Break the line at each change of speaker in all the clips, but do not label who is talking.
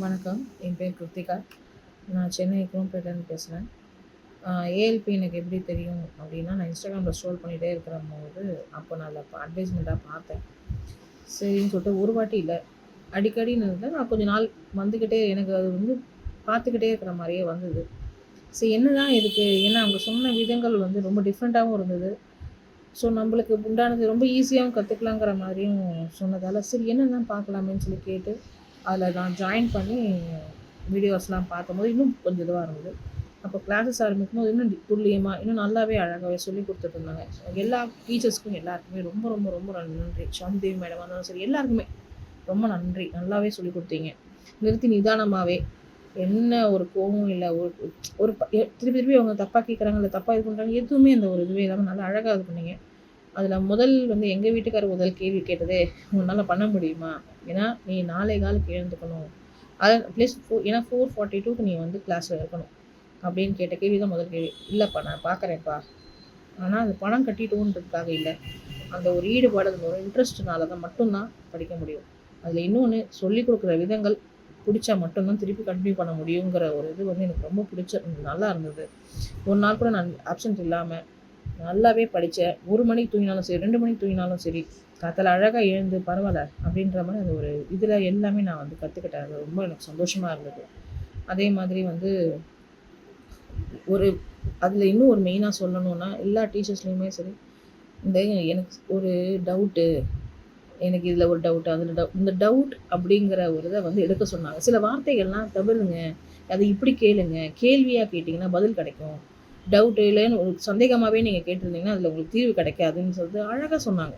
வணக்கம். என் பேர் கிருத்திகா. நான் சென்னை குரோம்பேட்டேருந்து பேசுகிறேன் ஏஎல்பி எனக்கு எப்படி தெரியும் அப்படின்னா நான் இன்ஸ்டாகிராமில் ஸ்டோல் பண்ணிகிட்டே இருக்கிற போது அப்போ நான் அதில் அட்வைஸ்மெண்ட்டாக பார்த்தேன். சரின்னு சொல்லிட்டு ஒரு வாட்டி இல்லை. அடிக்கடின்னு இருந்தேன். நான் கொஞ்ச நாள் வந்துக்கிட்டே எனக்கு அது வந்து பார்த்துக்கிட்டே இருக்கிற மாதிரியே வந்தது. சரி என்ன தான் இதுக்கு ஏன்னா அவங்க சொன்ன விதங்கள் வந்து ரொம்ப டிஃப்ரெண்ட்டாகவும் இருந்தது. ஸோ நம்மளுக்கு உண்டானது ரொம்ப ஈஸியாகவும் கற்றுக்கலாங்கிற மாதிரியும் சொன்னதால் சரி என்னென்ன பார்க்கலாமேன்னு சொல்லி கேட்டு அதில் நான் ஜாயின் பண்ணி வீடியோஸ்லாம் பார்த்தம்போது இன்னும் கொஞ்சம் இதுவாக இருந்தது. அப்போ கிளாஸஸ் ஆரம்பிக்கும் போது இன்னும் துல்லியமாக இன்னும் நல்லாவே அழகாகவே சொல்லி கொடுத்துட்டு இருந்தாங்க. எல்லா டீச்சர்ஸ்க்கும் எல்லாருக்குமே ரொம்ப ரொம்ப ரொம்ப நன்றி. சாந்திதேவி மேடமாக இருந்தாலும் சரி எல்லாருக்குமே ரொம்ப நன்றி. நல்லாவே சொல்லி கொடுத்தீங்க. நிறுத்தி நிதானமாகவே என்ன ஒரு கோவம் இல்லை ஒரு ஒரு திருப்பி திருப்பி அவங்க தப்பாக கேட்குறாங்க இல்லை தப்பாக இது பண்ணுறாங்க எதுவுமே அந்த ஒரு இதுவே இல்லாமல் நல்லா அழகாக இது பண்ணீங்க. அதில் முதல் வந்து எங்கள் வீட்டுக்காரர் முதல் கேள்வி கேட்டதே உன்னால் பண்ண முடியுமா? ஏன்னா நீ நாளை காலுக்கு எழுந்துக்கணும். அதை ப்ளஸ் ஃபோர் ஏன்னா ஃபோர் ஃபார்ட்டி டூக்கு நீ வந்து கிளாஸில் இருக்கணும். அப்படின்னு கேட்ட கேள்வி தான் முதல் கேள்வி. இல்லைப்பா நான் பார்க்குறேன்ப்பா ஆனால் அது பணம் கட்டிட்டோன்றதுக்காக இல்லை. அந்த ஒரு ஈடுபாடு அந்த ஒரு இன்ட்ரெஸ்ட்னால தான் மட்டும்தான் படிக்க முடியும். அதில் இன்னொன்று சொல்லிக் கொடுக்குற விதங்கள் பிடிச்சா மட்டும்தான் திருப்பி கண்டினியூ பண்ண முடியுங்கிற ஒரு இது வந்து எனக்கு ரொம்ப பிடிச்ச நல்லா இருந்தது. ஒரு நாள் கூட நான் ஆப்சன்ட் இல்லாமல் நல்லாவே படித்தேன். ஒரு மணிக்கு தூங்கினாலும் சரி ரெண்டு மணிக்கு தூங்கினாலும் சரி காத்தால் அழகாக எழுந்து பரவாயில்ல அப்படின்ற மாதிரி அந்த ஒரு இதில் எல்லாமே நான் வந்து கற்றுக்கிட்டேன் அது ரொம்ப எனக்கு சந்தோஷமாக இருந்தது. அதே மாதிரி வந்து ஒரு அதில் இன்னும் ஒரு மெயினாக சொல்லணும்னா எல்லா டீச்சர்ஸ்லேயுமே சரி இந்த எனக்கு ஒரு டவுட்டு எனக்கு இதில் ஒரு டவுட் அதில் டவு இந்த டவுட் அப்படிங்கிற ஒரு இதை வந்து எடுக்க சொன்னாங்க. சில வார்த்தைகள்லாம் தவிருங்க அதை இப்படி கேளுங்க. கேள்வியாக கேட்டிங்கன்னா பதில் கிடைக்கும். டவுட் இல்லைன்னு ஒரு சந்தேகமாகவே நீங்கள் கேட்டிருந்தீங்கன்னா அதில் உங்களுக்கு தீர்வு கிடைக்காதுன்னு சொல்லிட்டு அழகாக சொன்னாங்க.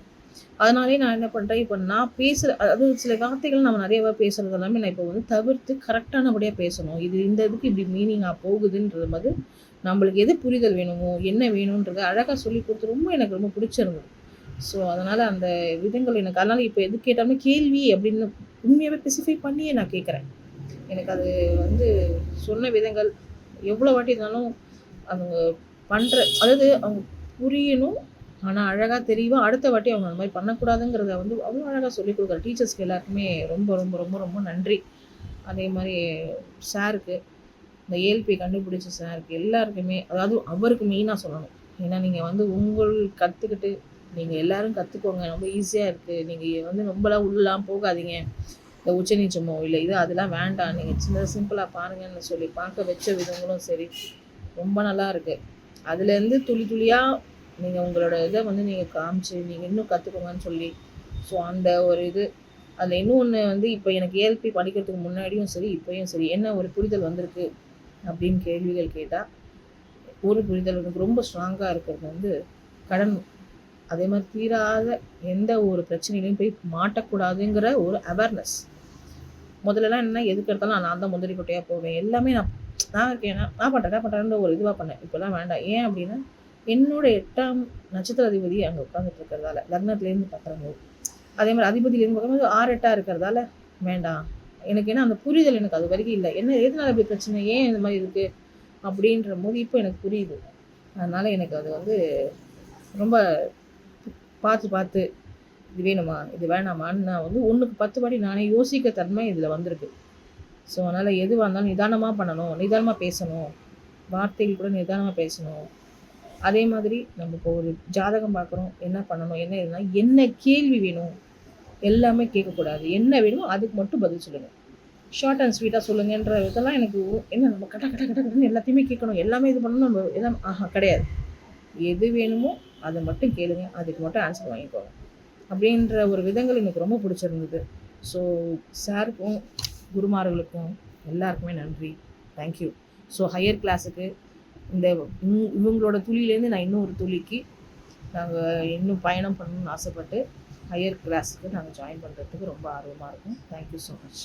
அதனாலே நான் என்ன பண்ணுறேன் இப்போ நான் பேசுகிற அதாவது சில வார்த்தைகள் நம்ம நிறையவா பேசுகிறது எல்லாமே நான் இப்போ வந்து தவிர்த்து கரெக்டானபடியாக பேசணும். இது இந்த இதுக்கு இப்படி மீனிங்காக போகுதுன்றது மாதிரி நம்மளுக்கு எது புரிதல் வேணுமோ என்ன வேணுன்றதை அழகாக சொல்லி கொடுத்து ரொம்ப எனக்கு ரொம்ப பிடிச்சிருந்தது. ஸோ அதனால் அந்த விதங்கள் எனக்கு அதனால் இப்போ எது கேட்டாலும் கேள்வி அப்படின்னு உண்மையாகவே ஸ்பெசிஃபை பண்ணியே நான் கேட்குறேன். எனக்கு அது வந்து சொன்ன விதங்கள் எவ்வளோ வாட்டி இருந்தாலும் அவங்க பண்ணுற அதாவது அவங்க புரியணும் ஆனால் அழகாக தெரியவும் அடுத்த வாட்டி அவங்க அந்த மாதிரி பண்ணக்கூடாதுங்கிறத வந்து அவ்வளோ அழகாக சொல்லிக் கொடுக்குற டீச்சர்ஸ்க்கு எல்லாருக்குமே ரொம்ப ரொம்ப ரொம்ப ரொம்ப நன்றி. அதே மாதிரி சாருக்கு இந்த ஏல்பி கண்டுபிடிச்ச சாருக்கு எல்லாருக்குமே அதாவது அவருக்கு மெயினாக சொல்லணும். ஏன்னா நீங்கள் வந்து உங்கள் கற்றுக்கிட்டு நீங்கள் எல்லோரும் கற்றுக்கோங்க ரொம்ப ஈஸியாக இருக்குது நீங்கள் வந்து ரொம்பலாம் உள்ளலாம் போகாதீங்க. இந்த உச்சநீச்சமோ இல்லை இது அதெல்லாம் வேண்டாம். நீங்கள் சின்ன சிம்பிளாக பாருங்கன்னு சொல்லி பார்க்க வச்ச விதங்களும் சரி. ரொம்ப நல்லா இருக்குது அதுலேருந்து துளி துளியாக நீங்கள் உங்களோட இதை வந்து நீங்கள் காமிச்சு நீங்கள் இன்னும் கற்றுக்கோங்கன்னு சொல்லி ஸோ அந்த ஒரு இது. அதில் இன்னொன்று வந்து இப்போ எனக்கு ஏஎல்பி படிக்கிறதுக்கு முன்னாடியும் சரி இப்போயும் சரி என்ன ஒரு புரிதல் வந்திருக்கு அப்படின்னு கேள்விகள் கேட்டால் ஒரு புரிதல் எனக்கு ரொம்ப ஸ்ட்ராங்காக இருக்கிறது வந்து கடன். அதே மாதிரி தீராத எந்த ஒரு பிரச்சனையிலையும் போய் மாட்டக்கூடாதுங்கிற ஒரு அவேர்னஸ் முதல்லலாம் என்ன எதுக்கு எடுத்தாலும் நான் தான் முந்திரி கொட்டையாக போவேன். எல்லாமே நான் நான் இருக்கேன் நான் பண்ணுறேன் நான் பண்ணுறேன்ற ஒரு இதுவாக பண்ணேன். இப்போல்லாம் வேண்டாம். ஏன் அப்படின்னா என்னோட எட்டாம் நட்சத்திர அதிபதி அங்கே உட்காந்துட்டு இருக்கிறதால லக்னத்துலேருந்து பார்க்குறவங்க அதே மாதிரி அதிபதியிலேருந்து பார்க்கும்போது ஆறு எட்டாக இருக்கிறதால வேண்டாம். எனக்கு ஏன்னா அந்த புரிதல் எனக்கு அது வரைக்கும் இல்லை. என்ன எதனால இப்படி பிரச்சனை? ஏன் இந்த மாதிரி இருக்குது அப்படின்ற போது இப்போ எனக்கு புரியுது. அதனால் எனக்கு அது வந்து ரொம்ப பார்த்து பார்த்து இது வேணுமா? இது வேணாமான்னு நான் வந்து ஒன்றுக்கு பத்து படி நானே யோசிக்க தன்மை இதில் வந்திருக்கு. ஸோ அதனால் எதுவாக இருந்தாலும் நிதானமாக பண்ணணும் நிதானமாக பேசணும். வார்த்தைகள் கூட நிதானமாக பேசணும். அதே மாதிரி நம்ம இப்போ ஒரு ஜாதகம் பார்க்குறோம் என்ன பண்ணணும் என்ன இதுனா என்ன கேள்வி வேணும் எல்லாமே கேட்கக்கூடாது. என்ன வேணுமோ அதுக்கு மட்டும் பதில் சொல்லுங்கள் ஷார்ட் அண்ட் ஸ்வீட்டாக சொல்லுங்கன்ற இதெல்லாம் எனக்கு என்ன நம்ம கட்ட கட்ட கட்ட கட்டன்னு எல்லாத்தையுமே கேட்கணும். எல்லாமே இது பண்ணணும் நம்ம எல்லாம் ஆஹா கிடையாது. எது வேணுமோ அதை மட்டும் கேளுங்க அதுக்கு மட்டும் ஆன்சர் வாங்கிக்கோங்க. அப்படின்ற ஒரு விதங்கள் எனக்கு ரொம்ப பிடிச்சிருந்தது. ஸோ சாருக்கும் குருமார்களுக்கும் எல்லாருக்குமே நன்றி. தேங்க்யூ ஸோ ஹையர் கிளாஸுக்கு இந்த இவங்களோட துளியிலேருந்து நான் இன்னும் ஒரு துளிக்கு நாங்கள் இன்னும் பயணம் பண்ணணும்னு ஆசைப்பட்டு ஹையர் கிளாஸுக்கு நாங்கள் ஜாயின் பண்ணுறதுக்கு ரொம்ப ஆர்வமாக இருக்கும். Thank you so much